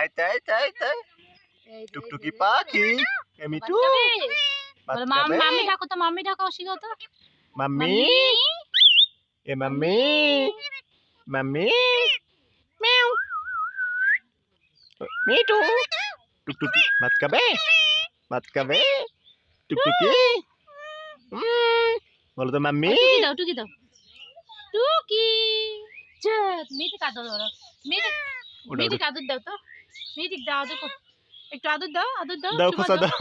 তাই তাই তাই তাই। টুকটুকি পাখি। এমিটু মাম্মি ডাকো তো মাম্মি ডাকো শিখাও তো। মাম্মি। এ মাম্মি। মাম্মি। মিউ মিটু। টুকটুকি ভাত খাবে ভাত খাবে টুকটুকি। বলো তো মাম্মি। টুকি দাও টুকি দাও। টুকি। মিটি কাদর মিটি ওটা মিটি দাও তো। মিটি দাও কর। একটু আদর দাও আদর দাও দাও খোসা দাও।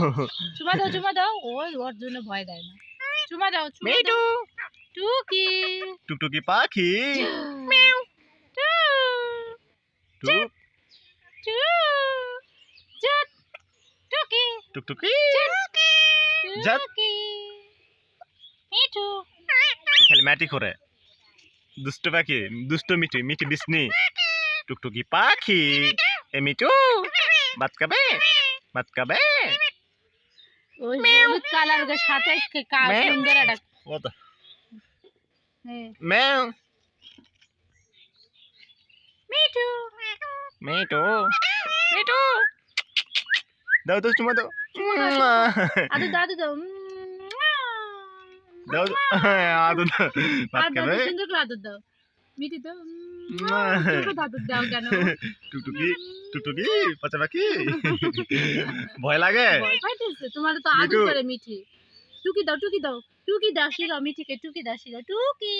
চুমা দাও চুমা দাও। ওই ওর জন্য ভয় দেয় না। চুমা দাও চুমা দাও। টুকি। টুকটুকি পাখি। টু। টুক। টু ঝট, টুকি। টুকটুকি। টুকি। মিঠু কি খালি মাটি করে দুষ্ট পাখি দুষ্ট মিঠি মিঠি বিষ্ণি। টুকটুকি পাখি। এ মিঠু ভাত খাবে ভাত খাবে। ওই হলুদ কালার সাথে কে-। সুন্দর একটা ও তো হ্যাঁ। ম্যাও মিঠু। মিঠু। মিঠু। দাও তো চুমা দাও। আদু দাদু দাও। দাও। তো। আদর দাও। ভাত খাবে। সুন্দর করে আদর দাও। দাও কেন? টুকটুকি টুকটুকি পচা পাখি ভয় লাগে তোমার তো আদর করে মিঠি। টুকি দাও টুকি দাও টুকি দাও শিখাও মিঠিকে টুকি দাও শিখাও টুকি